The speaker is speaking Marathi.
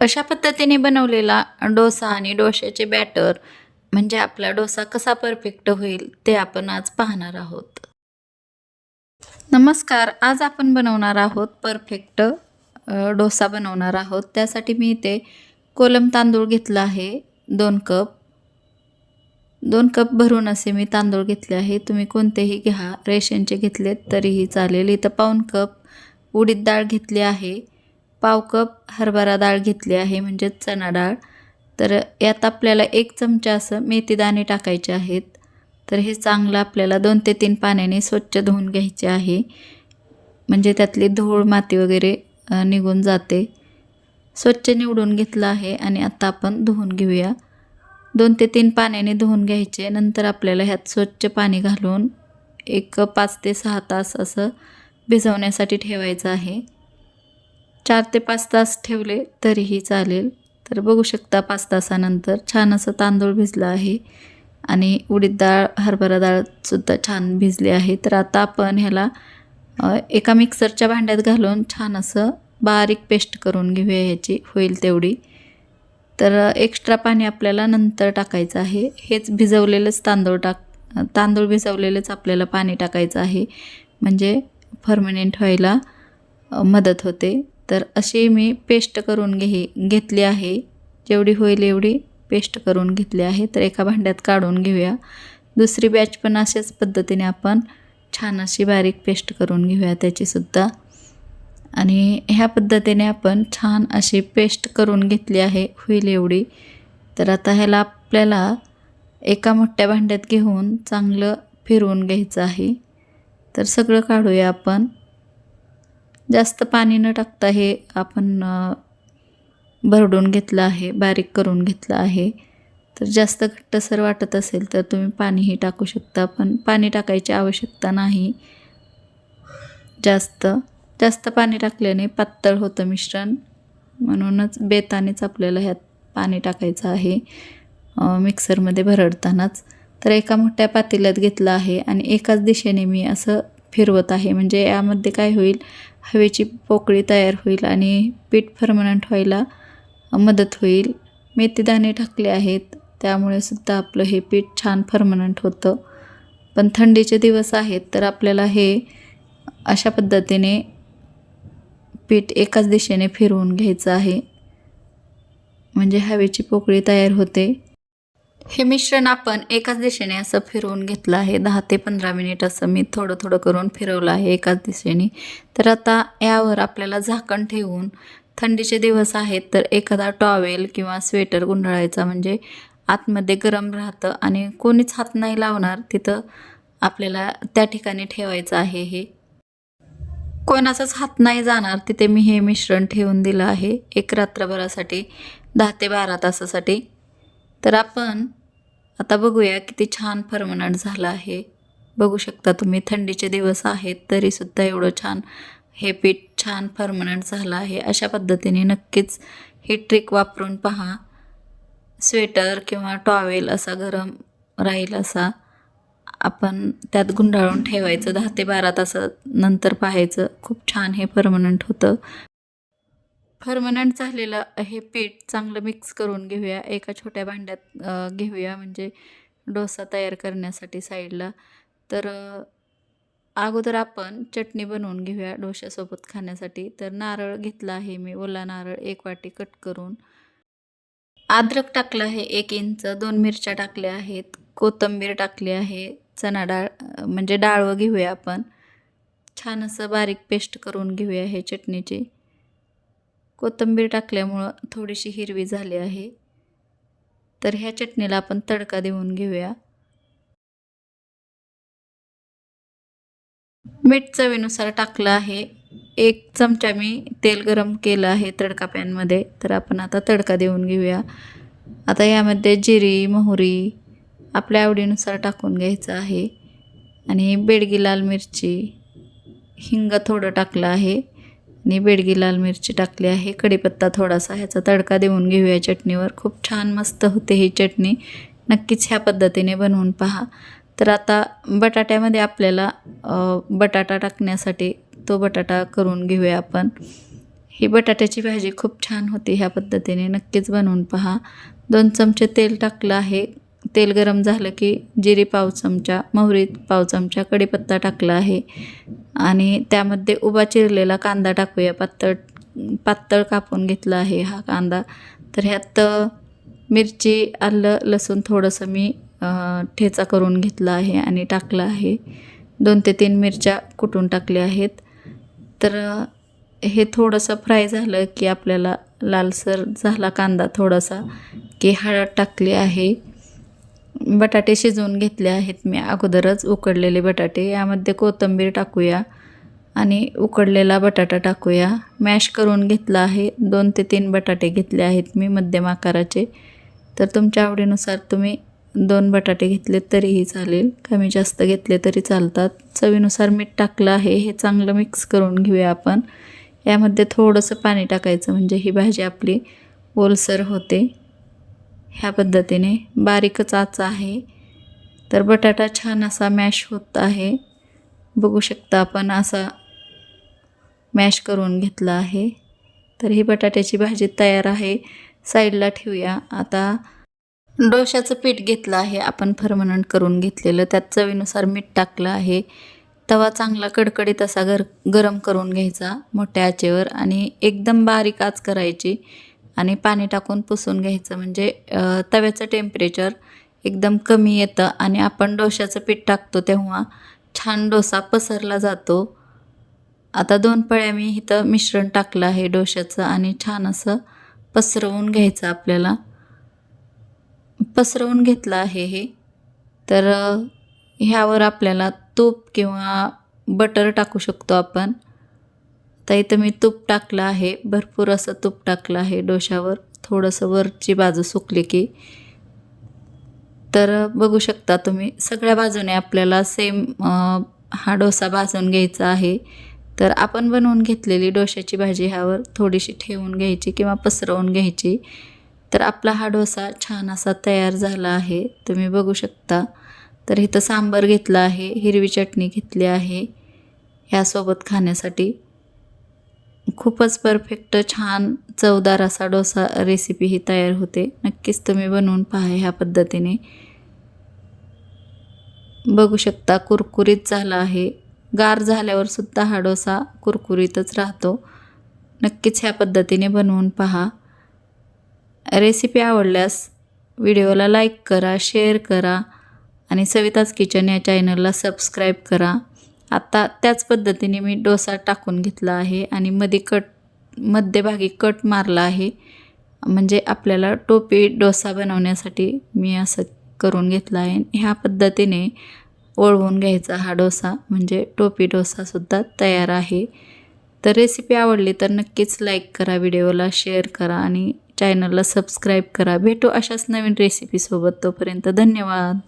अशा पद्धतीने बनवलेला डोसा आणि डोश्याचे बॅटर म्हणजे आपला डोसा कसा परफेक्ट होईल ते आपण आज पाहणार आहोत. नमस्कार आज आपण बनवणार आहोत परफेक्ट डोसा बनवणार आहोत. त्यासाठी मी इथे कोलम तांदूळ घेतला आहे दोन कप. दोन कप भरून असे मी तांदूळ घेतले आहे. तुम्ही कोणतेही घ्या रेशनचे घेतलेत तरीही चालेल. इथं पाऊन कप उडीद डाळ घेतली आहे. पाव कप हरभरा डाळ घेतली आहे म्हणजे चणा डाळ. तर यात आपल्याला एक चमचा असं मेथीदाणे टाकायचे आहेत. तर हे चांगलं आपल्याला दोन ते तीन पाण्याने स्वच्छ धुवून घ्यायचे आहे. म्हणजे त्यातली धूळ माती वगैरे निघून जाते. स्वच्छ निवडून घेतलं आहे आणि आता आपण धुवून घेऊया. दोन ते तीन पाण्याने धुवून घ्यायचे नंतर आपल्याला ह्यात स्वच्छ पाणी घालून एक पाच ते सहा तास असं भिजवण्यासाठी ठेवायचं आहे. चार ते पाच तास ठेवले तरीही चालेल. तर बघू शकता पाच तासानंतर छान असं तांदूळ भिजला आहे. आणि उडीद डाळ हरभरा डाळसुद्धा छान भिजली आहे. तर आता आपण ह्याला एका मिक्सरच्या भांड्यात घालून छान असं बारीक पेस्ट करून घेऊया ह्याची होईल तेवढी. तर एक्स्ट्रा पाणी आपल्याला नंतर टाकायचं आहे. हेच भिजवलेलंच तांदूळ टाक तांदूळ भिजवलेलंच आपल्याला पाणी टाकायचं आहे. म्हणजे फर्मनेंट व्हायला मदत होते. तर अशी मी पेस्ट करून घे घेतली आहे. जेवढी होईल एवढी पेस्ट करून घेतली आहे. तर एका भांड्यात काढून घेऊया. दुसरी बॅच पण अशाच पद्धतीने आपण छान अशी बारीक पेस्ट करून घेऊया त्याचीसुद्धा आणि ह्या पद्धतीने आपण छान अशी पेस्ट करून घेतली आहे. होईल एवढी. तर आता ह्याला आपल्याला एका मोठ्या भांड्यात घेऊन चांगलं फिरवून घ्यायचं आहे. तर सगळं काढूया आपण. जास्त पाणी न टाकता हे आपण भरडून घेतलं आहे बारीक करून घेतलं आहे. तर जास्त घट्टसर वाटत असेल तर तुम्ही पाणीही टाकू शकता पण पाणी टाकायची आवश्यकता नाही. जास्त जास्त पाणी टाकल्याने पातळ होतं मिश्रण. म्हणूनच बेतानेच आपल्याला ह्यात पाणी टाकायचं आहे मिक्सरमध्ये भरडतानाच. तर एका मोठ्या पातेल्यात घेतलं आहे आणि एकाच दिशेने मी असं फिरवत आहे. म्हणजे यामध्ये काय होईल? हवेची पोकळी तयार होईल आणि पीठ फर्मनंट व्हायला मदत होईल. मेथीदाणे टाकले आहेत. त्यामुळे सुद्धा आपलं हे पीठ छान फर्मनंट होतं. पण थंडीचे दिवस आहेत तर आपल्याला हे अशा पद्धतीने पीठ एकाच दिशेने फिरवून घ्यायचं आहे. म्हणजे हवेची पोकळी तयार होते. हे मिश्रण आपण एकाच दिशेने असं फिरवून घेतलं आहे. दहा ते पंधरा मिनिट असं मी थोडं थोडं करून फिरवलं आहे एकाच दिशेने. तर आता यावर आपल्याला झाकण ठेवून थंडीचे दिवस आहेत तर एखादा टॉवेल किंवा स्वेटर गुंडाळायचा म्हणजे आतमध्ये गरम राहतं आणि कोणीच हात नाही लावणार तिथं आपल्याला त्या ठिकाणी ठेवायचं आहे हे. कोणाचाच हात नाही जाणार तिथे मी हे मिश्रण ठेवून दिलं आहे एक रात्रभरासाठी दहा ते बारा तासासाठी. तर आपण आता बघूया किती छान फर्मनंट झालं आहे. बघू शकता तुम्ही थंडीचे दिवस आहेत तरीसुद्धा एवढं छान हे पीठ छान फर्मनंट झालं आहे. अशा पद्धतीने नक्कीच ही ट्रिक वापरून पहा. स्वेटर किंवा टॉवेल असा गरम राहील असा. आपण त्यात गुंडाळून ठेवायचं दहा ते बारा तासानंतर पाहायचं. खूप छान हे परमनंट होतं. फर्मनंट झालेलं हे पीठ चांगलं मिक्स करून घेऊया. एका छोट्या भांड्यात घेऊया. म्हणजे डोसा तयार करण्यासाठी साईडला. तर अगोदर आपण चटणी बनवून घेऊया डोश्यासोबत खाण्यासाठी. तर नारळ घेतला आहे मी. ओला नारळ एक वाटी कट करून. अद्रक टाकलं आहे एक इंच. दोन मिरच्या टाकल्या आहेत. कोथिंबीर टाकली आहे. चणा डाळ म्हणजे डाळ घेऊया आपण. छान असं बारीक पेस्ट करून घेऊया हे चटणीची. कोथिंबीर टाकल्यामुळं थोडीशी हिरवी झाली आहे. तर ह्या चटणीला आपण तडका देऊन घेऊया. मीठ चवीनुसार टाकलं आहे. एक चमचा मी तेल गरम केलं आहे तडका पॅनमध्ये तर आपण आता तडका देऊन घेऊया. आता यामध्ये जिरी मोहरी आपल्या आवडीनुसार टाकून घ्यायचं आहे. आणि बेडगी लाल मिरची हिंग थोडं टाकलं आहे. आणि बेडगी लाल मिरची टाकली आहे. कढीपत्ता थोडासा ह्याचा तडका देऊन घेऊया चटणीवर. खूप छान मस्त होते ही चटणी. नक्कीच ह्या पद्धतीने बनवून पहा. तर आता बटाट्यामध्ये आपल्याला बटाटा टाकण्यासाठी तो बटाटा करून घेऊया आपण. ही बटाट्याची भाजी खूप छान होती ह्या पद्धतीने. नक्कीच बनवून पहा. दोन चमचे तेल टाकलं आहे. तेल गरम झालं की जिरी पाव चमचा मोहरी पाव चमचा कढीपत्ता टाकला आहे. आणि त्यामध्ये उभा चिरलेला कांदा टाकूया. पातळ पातळ कापून घेतला आहे हा कांदा. तर ह्यात मिरची आलं लसूण थोडंसं मी ठेचा करून घेतला आहे आणि टाकलं आहे. दोन ते तीन मिरच्या कुटून टाकल्या आहेत. तर हे थोडंसं फ्राय झालं की आपल्याला लालसर झाला कांदा थोडासा की हळद टाकली आहे. बटाटे शिजवून घेतले आहेत मी. अगोदरच उकडलेले बटाटे. यामध्ये कोथिंबीर टाकूया आणि उकडलेला बटाटा टाकूया. मॅश करून घेतला आहे. दोन ते तीन बटाटे घेतले आहेत मी मध्यम आकाराचे. तर तुमच्या आवडीनुसार तुम्ही दोन बटाटे घेतले तरीही चालेल. कमी जास्त घेतले तरी चालतात. चवीनुसार मीठ टाकलं आहे. हे चांगलं मिक्स करून घेऊया आपण. यामध्ये थोडंसं पाणी टाकायचं म्हणजे ही भाजी आपली ओलसर होते. ह्या पद्धतीने. बारीकच आचा आहे. तर बटाटा छान असा मॅश होत आहे. बघू शकता आपण असा मॅश करून घेतला आहे. तर ही बटाट्याची भाजी तयार आहे. साईडला ठेवूया. आता डोशाचं पीठ घेतलं आहे. आपण फर्मनंट करून घेतलेलं. त्यात चवीनुसार मीठ टाकलं आहे. तवा चांगला कडकडीत असा गर गरम करून घ्यायचा मोठ्या आचेवर. आणि एकदम बारीक आच करायची. आणि पाणी टाकून पुसून घ्यायचं. म्हणजे तव्याचं टेम्परेचर एकदम कमी येतं आणि आपण डोशाचं पीठ टाकतो तेव्हा छान डोसा पसरला जातो. आता दोन पळ्या मी इथं मिश्रण टाकलं आहे डोशाचं आणि छान असं पसरवून घ्यायचं आपल्याला. पसरवून घेतलं आहे हे. तर ह्यावर आपल्याला तूप किंवा बटर टाकू शकतो आपण. तर इथं मी तूप टाकलं आहे. भरपूर असं तूप टाकलं आहे डोशावर थोडंसं वरची बाजू सुकली की. तर बघू शकता तुम्ही सगळ्या बाजूने आपल्याला सेम हा डोसा भाजून घ्यायचा आहे. तर आपण बनवून घेतलेली डोशाची भाजी ह्यावर थोडीशी ठेवून घ्यायची किंवा पसरवून घ्यायची. तर आपला हा डोसा छान असा तयार झाला आहे. तुम्ही बघू शकता. तर इथं सांबर घेतला आहे हिरवी चटणी घेतली आहे. ह्यासोबत खाण्यासाठी खूपच परफेक्ट छान चवदार असा डोसा रेसिपी ही तयार होते. नक्कीच तुम्ही बनवून पहा ह्या पद्धतीने. बघू शकता कुरकुरीत झाला आहे. गार झाल्यावर सुद्धा हा डोसा कुरकुरीतच राहतो. नक्कीच ह्या पद्धतीने बनवून पहा. रेसिपी आवडल्यास व्हिडिओला लाईक करा शेअर करा आणि सविताज किचन या चॅनलला सबस्क्राईब करा. आता त्याच पद्धतीने मी डोसा टाकून घेतला आहे आणि मध्ये कट मध्यभागी कट मारला आहे. म्हणजे आपल्याला टोपी डोसा बनवण्यासाठी मी असं करून घेतला आहे. ह्या पद्धतीने ओळवून घ्यायचा हा डोसा. म्हणजे टोपी डोसासुद्धा तयार आहे. तर रेसिपी आवडली तर नक्कीच लाईक करा व्हिडिओला शेअर करा आणि चॅनलला सबस्क्राईब करा. भेटू अशाच नवीन रेसिपीसोबत तोपर्यंत धन्यवाद.